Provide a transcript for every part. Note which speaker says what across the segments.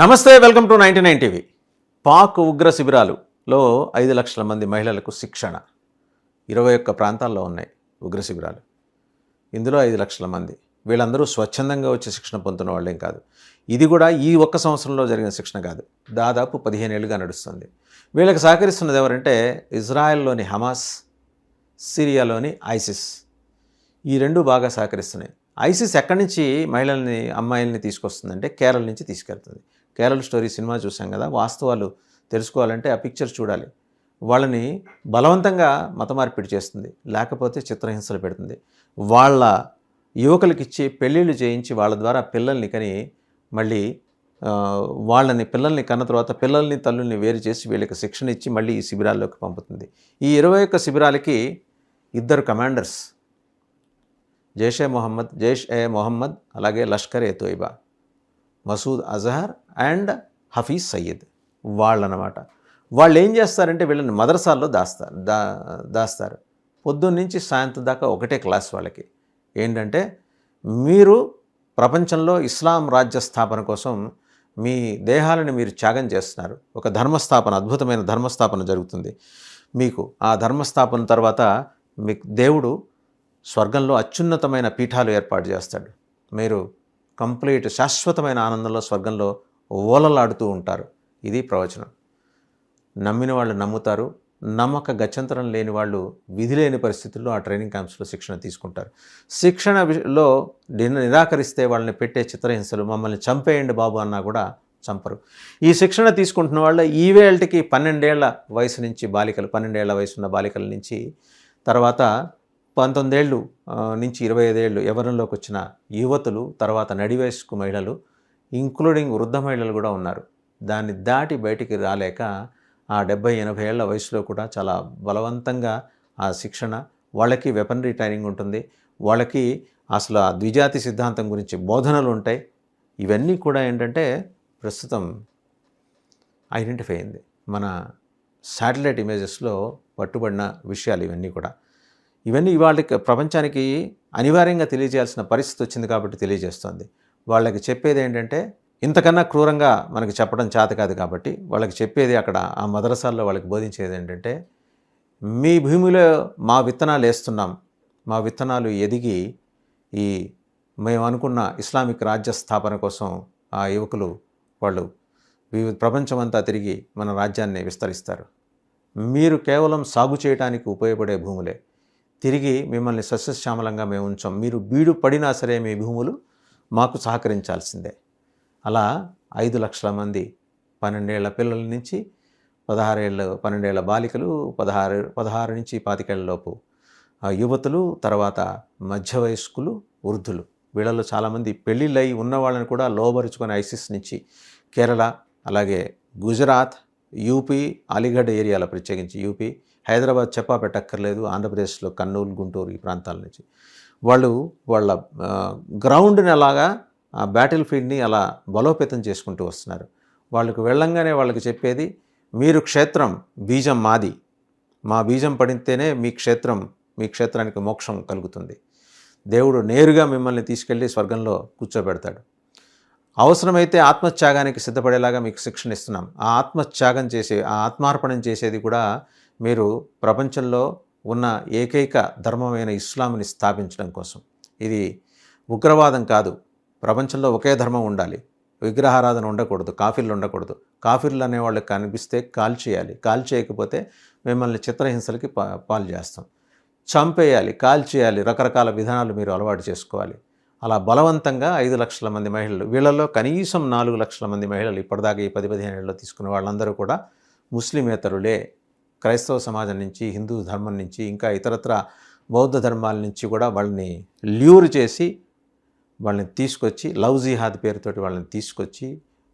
Speaker 1: నమస్తే welcome to ninety nine TV. Pak ఉగ్ర శిబిరాలులో ఐదు లక్షల మంది మహిళలకు శిక్షణ. ఇరవై ఒక్క ప్రాంతాల్లో ఉన్నాయి ఉగ్ర శిబిరాలు. ఇందులో ఐదు లక్షల మంది. వీళ్ళందరూ స్వచ్ఛందంగా వచ్చి శిక్షణ పొందుతున్న వాళ్ళేం కాదు. ఇది కూడా ఈ ఒక్క సంవత్సరంలో జరిగిన శిక్షణ కాదు. దాదాపు పదిహేను ఏళ్ళుగా నడుస్తుంది. వీళ్ళకి సహకరిస్తున్నది ఎవరంటే ఇజ్రాయెల్లోని హమాస్ సిరియాలోని ఐసిస్. ఈ రెండు బాగా సహకరిస్తున్నాయి. ఐసిస్ ఎక్కడి నుంచి మహిళల్ని అమ్మాయిల్ని తీసుకొస్తుందంటే కేరళ నుంచి తీసుకెళ్తుంది. కేరళ స్టోరీ సినిమా చూసాం కదా వాస్తవాలు తెలుసుకోవాలంటే ఆ పిక్చర్ చూడాలి. వాళ్ళని బలవంతంగా మత మార్పిడి చేస్తుంది లేకపోతే చిత్రహింసలు పెడుతుంది. వాళ్ళ యువకులకి ఇచ్చి పెళ్ళిళ్ళు చేయించి వాళ్ళ ద్వారా పిల్లల్ని కని మళ్ళీ వాళ్ళని పిల్లల్ని కన్న తర్వాత పిల్లల్ని తల్లుల్ని వేరు చేసి వీళ్ళకి శిక్షణ ఇచ్చి మళ్ళీ ఈ శిబిరాల్లోకి పంపుతుంది. ఈ ఇరవై ఒక్క శిబిరాలకి ఇద్దరు కమాండర్స్ జైషే మొహమ్మద్ జైష్ ఏ మొహమ్మద్ అలాగే లష్కర్ ఏ తోయిబా మసూద్ అజహర్ అండ్ హఫీజ్ సయ్యద్ వాళ్ళనమాట. వాళ్ళు ఏం చేస్తారంటే వీళ్ళని మదరసాల్లో దాస్తారు దా దాస్తారు. పొద్దున్న నుంచి సాయంత్రం దాకా ఒకటే క్లాస్ వాళ్ళకి. ఏంటంటే మీరు ప్రపంచంలో ఇస్లాం రాజ్య స్థాపన కోసం మీ దేహాలను మీరు త్యాగం చేస్తున్నారు. ఒక ధర్మస్థాపన అద్భుతమైన ధర్మస్థాపన జరుగుతుంది. మీకు ఆ ధర్మస్థాపన తర్వాత మీకు దేవుడు స్వర్గంలో అత్యున్నతమైన పీఠాలు ఏర్పాటు చేస్తాడు. మీరు కంప్లీట్ శాశ్వతమైన ఆనందంలో స్వర్గంలో ఓలలాడుతూ ఉంటారు. ఇది ప్రవచనం. నమ్మిన వాళ్ళు నమ్ముతారు. నమ్మక గత్యంతరం లేని వాళ్ళు విధి లేని పరిస్థితుల్లో ఆ ట్రైనింగ్ క్యాంప్స్లో శిక్షణ తీసుకుంటారు. శిక్షణలో నిరాకరిస్తే వాళ్ళని పెట్టే చిత్రహింసలు మమ్మల్ని చంపేయండి బాబు అన్నా కూడా చంపరు. ఈ శిక్షణ తీసుకుంటున్న వాళ్ళ ఈవేళ్ళకి పన్నెండేళ్ళ వయసు నుంచి బాలికలు పన్నెండేళ్ళ వయసున్న బాలికల నుంచి తర్వాత పంతొమ్మిదేళ్ళు నుంచి ఇరవై ఐదేళ్ళు ఎవరిలోకి వచ్చిన యువతులు తర్వాత నడి మహిళలు ఇంక్లూడింగ్ వృద్ధ మహిళలు కూడా ఉన్నారు. దాన్ని దాటి బయటికి రాలేక ఆ డెబ్బై ఎనభై ఏళ్ళ వయసులో కూడా చాలా బలవంతంగా ఆ శిక్షణ వాళ్ళకి వెపనరీ ట్రైనింగ్ ఉంటుంది. వాళ్ళకి అసలు ఆ ద్విజాతి సిద్ధాంతం గురించి బోధనలు ఉంటాయి. ఇవన్నీ కూడా ఏంటంటే ప్రస్తుతం ఐడెంటిఫై అయింది. మన శాటిలైట్ ఇమేజెస్లో పట్టుబడిన విషయాలు ఇవన్నీ కూడా. ఇవన్నీ వాళ్ళకి ప్రపంచానికి అనివార్యంగా తెలియజేయాల్సిన పరిస్థితి వచ్చింది కాబట్టి తెలియజేస్తుంది. వాళ్ళకి చెప్పేది ఏంటంటే ఇంతకన్నా క్రూరంగా మనకి చెప్పడం చేత కాదు కాబట్టి వాళ్ళకి చెప్పేది అక్కడ ఆ మదరసాల్లో వాళ్ళకి బోధించేది ఏంటంటే మీ భూమిలో మా విత్తనాలు వేస్తున్నాం. మా విత్తనాలు ఎదిగి ఈ మేము అనుకున్న ఇస్లామిక్ రాజ్య స్థాపన కోసం ఆ యువకులు వాళ్ళు వివిధ ప్రపంచమంతా తిరిగి మన రాజ్యాన్ని విస్తరిస్తారు. మీరు కేవలం సాగు చేయడానికి ఉపయోగపడే భూములే. తిరిగి మిమ్మల్ని సస్యశ్యామలంగా మేము ఉంచాం. మీరు బీడు పడినా సరే మీ భూములు మాకు సహకరించాల్సిందే. అలా ఐదు లక్షల మంది పన్నెండేళ్ళ పిల్లల నుంచి పదహారేళ్ళ పన్నెండేళ్ళ బాలికలు పదహారు పదహారు నుంచి పాతికేళ్ళలోపు ఆ యువతులు తర్వాత మధ్య వయస్కులు వృద్ధులు. వీళ్ళలో చాలామంది పెళ్ళిళ్ళయి ఉన్న వాళ్ళని కూడా లోబరుచుకొని ఐసిస్ నుంచి కేరళ అలాగే గుజరాత్ యూపీ అలీగఢ్ ఏరియాలో ప్రత్యేకించి యూపీ హైదరాబాద్ చెప్పా పెట్టక్కర్లేదు. ఆంధ్రప్రదేశ్లో కర్నూలు గుంటూరు ఈ ప్రాంతాల నుంచి. వాళ్ళు వాళ్ళ గ్రౌండ్ని అలాగా ఆ బ్యాటిల్ ఫీల్డ్ని అలా బలోపేతం చేసుకుంటూ వస్తున్నారు. వాళ్ళకు వెళ్ళంగానే వాళ్ళకి చెప్పేది మీరు క్షేత్రం బీజం మాది. మా బీజం పడితేనే మీ క్షేత్రం మీ క్షేత్రానికి మోక్షం కలుగుతుంది. దేవుడు నేరుగా మిమ్మల్ని తీసుకెళ్ళి స్వర్గంలో కూర్చోబెడతాడు. అవసరమైతే ఆత్మత్యాగానికి సిద్ధపడేలాగా మీకు శిక్షణ ఇస్తున్నాం. ఆ ఆత్మత్యాగం చేసే ఆ ఆత్మార్పణం చేసేది కూడా మీరు ప్రపంచంలో ఉన్న ఏకైక ధర్మమైన ఇస్లాంని స్థాపించడం కోసం. ఇది ఉగ్రవాదం కాదు. ప్రపంచంలో ఒకే ధర్మం ఉండాలి. విగ్రహారాధన ఉండకూడదు కాఫీర్లు ఉండకూడదు. కాఫీర్లు అనేవాళ్ళకి కనిపిస్తే కాల్ చేయాలి. కాల్ చేయకపోతే మిమ్మల్ని చిత్రహింసలకి పాలు చేస్తాం. చంపేయాలి కాల్ చేయాలి. రకరకాల విధానాలు మీరు అలవాటు చేసుకోవాలి. అలా బలవంతంగా ఐదు లక్షల మంది మహిళలు వీళ్ళల్లో కనీసం నాలుగు లక్షల మంది మహిళలు ఇప్పటిదాకా ఈ పది పదిహేను ఏళ్ళలో తీసుకున్న వాళ్ళందరూ కూడా ముస్లిమేతరులే. క్రైస్తవ సమాజం నుంచి హిందూ ధర్మం నుంచి ఇంకా ఇతరత్ర బౌద్ధ ధర్మాల నుంచి కూడా వాళ్ళని ల్యూర్ చేసి వాళ్ళని తీసుకొచ్చి లవ్ జిహాద్ పేరుతోటి వాళ్ళని తీసుకొచ్చి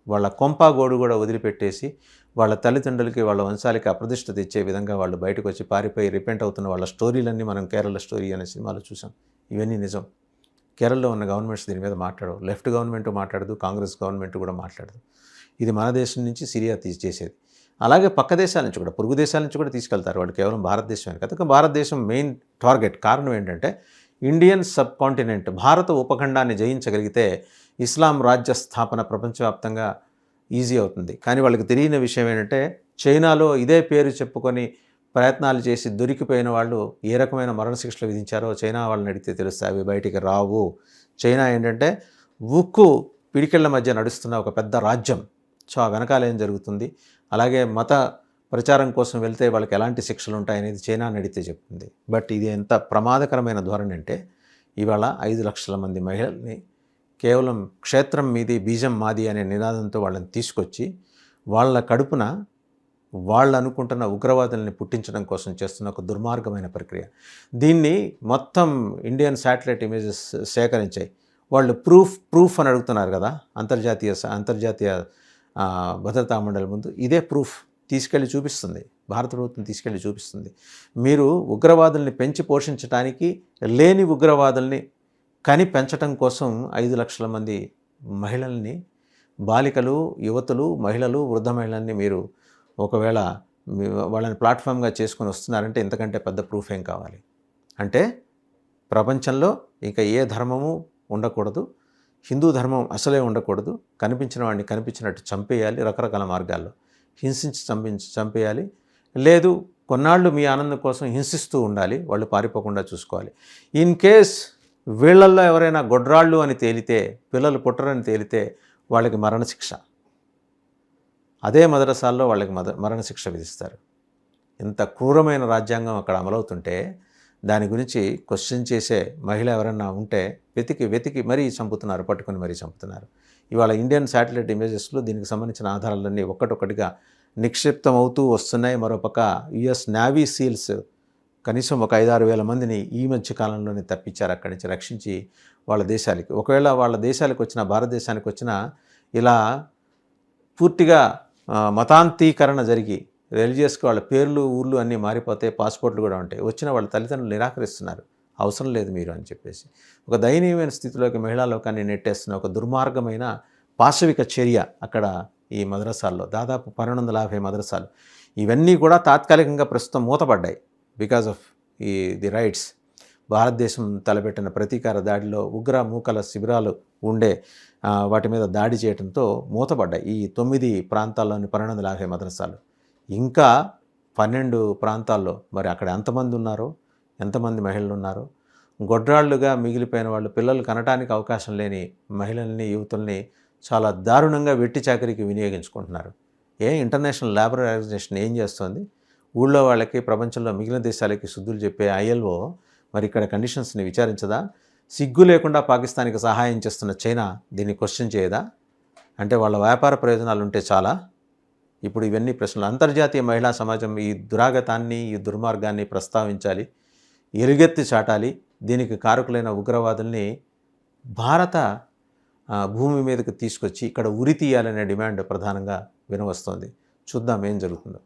Speaker 1: వాళ్ళ కొంపాగోడు కూడా వదిలిపెట్టేసి వాళ్ళ తల్లిదండ్రులకి వాళ్ళ వంశాలకి అప్రతిష్ట తెచ్చే విధంగా వాళ్ళు బయటకు వచ్చి పారిపోయి రిపెంట్ అవుతున్న వాళ్ళ స్టోరీలన్నీ మనం కేరళ స్టోరీ అనే సినిమాలో చూసాం. ఇవన్నీ నిజం. కేరళలో ఉన్న గవర్నమెంట్స్ దీని మీద మాట్లాడవు. లెఫ్ట్ గవర్నమెంట్ మాట్లాడదు కాంగ్రెస్ గవర్నమెంట్ కూడా మాట్లాడదు. ఇది మన దేశం నుంచి సిరియా తీసి చేసేది అలాగే పక్క దేశాల నుంచి కూడా పొరుగు దేశాల నుంచి కూడా తీసుకెళ్తారు వాళ్ళు కేవలం భారతదేశమే కదా. కానీ భారతదేశం మెయిన్ టార్గెట్ కారణం ఏంటంటే ఇండియన్ సబ్ కాంటినెంట్ భారత ఉపఖండాన్ని జయించగలిగితే ఇస్లాం రాజ్య స్థాపన ప్రపంచవ్యాప్తంగా ఈజీ అవుతుంది. కానీ వాళ్ళకి తెలియని విషయం ఏంటంటే చైనాలో ఇదే పేరు చెప్పుకొని ప్రయత్నాలు చేసి దొరికిపోయిన వాళ్ళు ఏ రకమైన మరణశిక్షలు విధించారో చైనా వాళ్ళని అడిగితే తెలుస్తాయి అవి బయటికి రావు. చైనా ఏంటంటే ఉక్కు పిడికిళ్ళ మధ్య నడుస్తున్న ఒక పెద్ద రాజ్యం. సో ఆ వెనకాల ఏం జరుగుతుంది? అలాగే మత ప్రచారం కోసం వెళ్తే వాళ్ళకి ఎలాంటి శిక్షలు ఉంటాయనేది చైనా నడితే చెప్తుంది. బట్ ఇది ఎంత ప్రమాదకరమైన ధోరణి అంటే ఇవాళ ఐదు లక్షల మంది మహిళల్ని కేవలం క్షేత్రం మీది బీజం మాది అనే నినాదంతో వాళ్ళని తీసుకొచ్చి వాళ్ళ కడుపున వాళ్ళు అనుకుంటున్న ఉగ్రవాదుల్ని పుట్టించడం కోసం చేస్తున్న ఒక దుర్మార్గమైన ప్రక్రియ. దీన్ని మొత్తం ఇండియన్ శాటిలైట్ ఇమేజెస్ సేకరించాయి. వాళ్ళు ప్రూఫ్ ప్రూఫ్ అని అడుగుతున్నారు కదా అంతర్జాతీయ అంతర్జాతీయ భద్రతా మండలి ముందు ఇదే ప్రూఫ్ తీసుకెళ్ళి చూపిస్తుంది. భారత ప్రభుత్వం తీసుకెళ్ళి చూపిస్తుంది. మీరు ఉగ్రవాదుల్ని పెంచి పోషించడానికి లేని ఉగ్రవాదుల్ని కని పెంచడం కోసం ఐదు లక్షల మంది మహిళల్ని బాలికలు యువతులు మహిళలు వృద్ధ మహిళల్ని మీరు ఒకవేళ వాళ్ళని ప్లాట్ఫామ్గా చేసుకొని వస్తున్నారంటే ఇంతకంటే పెద్ద ప్రూఫ్ ఏం కావాలి? అంటే ప్రపంచంలో ఇంకా ఏ ధర్మము ఉండకూడదు. హిందూ ధర్మం అసలే ఉండకూడదు. కనిపించిన వాడిని కనిపించినట్టు చంపేయాలి రకరకాల మార్గాల్లో. హింసించి చంపించి చంపేయాలి. లేదు కొన్నాళ్ళు మీ ఆనందం కోసం హింసిస్తూ ఉండాలి. వాళ్ళు పారిపోకుండా చూసుకోవాలి. ఇన్ కేస్ వీళ్ళల్లో ఎవరైనా గొడ్రాళ్ళు అని తేలితే పిల్లలు పుట్టరని తేలితే వాళ్ళకి మరణశిక్ష. అదే మదరసాల్లో వాళ్ళకి మద మరణశిక్ష విధిస్తారు. ఇంత క్రూరమైన రాజ్యాంగం అక్కడ అమలవుతుంటే దాని గురించి క్వశ్చన్ చేసే మహిళ ఎవరన్నా ఉంటే వెతికి వెతికి మరీ చంపుతున్నారు పట్టుకుని మరీ చంపుతున్నారు. ఇవాళ ఇండియన్ శాటిలైట్ ఇమేజెస్లో దీనికి సంబంధించిన ఆధారాలన్నీ ఒక్కటొక్కటిగా నిక్షిప్తం అవుతూ వస్తున్నాయి. మరోపక్క యుఎస్ నావీ సీల్స్ కనీసం ఒక ఐదారు వేల మందిని ఈ మధ్య కాలంలోనే తప్పించారు అక్కడి నుంచి రక్షించి వాళ్ళ దేశాలకి. ఒకవేళ వాళ్ళ దేశాలకు వచ్చిన భారతదేశానికి వచ్చిన ఇలా పూర్తిగా మతాంతీకరణ జరిగి రిలీజియస్కి వాళ్ళ పేర్లు ఊర్లు అన్నీ మారిపోతే పాస్పోర్ట్లు కూడా ఉంటాయి. వచ్చిన వాళ్ళ తల్లిదండ్రులు నిరాకరిస్తున్నారు. అవసరం లేదు మీరు అని చెప్పేసి. ఒక దయనీయమైన స్థితిలోకి మహిళా లోకాన్ని నెట్టేస్తున్న ఒక దుర్మార్గమైన పాశవిక చర్య అక్కడ ఈ మద్రసాల్లో. దాదాపు పన్నెండు వందల యాభై మద్రసాలు. ఇవన్నీ కూడా తాత్కాలికంగా ప్రస్తుతం మూతపడ్డాయి బికాజ్ ఆఫ్ ఈ ది రైట్స్ భారతదేశం తలపెట్టిన ప్రతీకార దాడిలో ఉగ్ర మూకల శిబిరాలు ఉండే వాటి మీద దాడి చేయడంతో మూతపడ్డాయి. ఈ తొమ్మిది ప్రాంతాల్లోని పన్నెండు వందల యాభై మద్రసాలు. ఇంకా పన్నెండు ప్రాంతాల్లో మరి అక్కడ ఎంతమంది ఉన్నారో ఎంతమంది మహిళలు ఉన్నారో గొడ్రాళ్ళుగా మిగిలిపోయిన వాళ్ళు పిల్లలు కనటానికి అవకాశం లేని మహిళల్ని యువతుల్ని చాలా దారుణంగా వెట్టి చాకరీకి వినియోగించుకుంటున్నారు. ఏ ఇంటర్నేషనల్ లేబర్ ఆర్గనైజేషన్ ఏం చేస్తుంది? ఊళ్ళో వాళ్ళకి ప్రపంచంలో మిగిలిన దేశాలకి శుద్ధులు చెప్పే ఐఎల్ఓ మరి ఇక్కడ కండిషన్స్ని విచారించదా? సిగ్గు లేకుండా పాకిస్తాన్కి సహాయం చేస్తున్న చైనా దీన్ని క్వశ్చన్ చేయదా? అంటే వాళ్ళ వ్యాపార ప్రయోజనాలు ఉంటే చాలా ఇప్పుడు ఇవన్నీ ప్రశ్నలు. అంతర్జాతీయ మహిళా సమాజం ఈ దురాగతాన్ని ఈ దుర్మార్గాన్ని ప్రస్తావించాలి ఎలుగెత్తి చాటాలి. దీనికి కారకులైన ఉగ్రవాదుల్ని భారత భూమి మీదకి తీసుకొచ్చి ఇక్కడ ఉరి తీయాలనే డిమాండ్ ప్రధానంగా వినవస్తోంది. చూద్దాం ఏం జరుగుతుందో.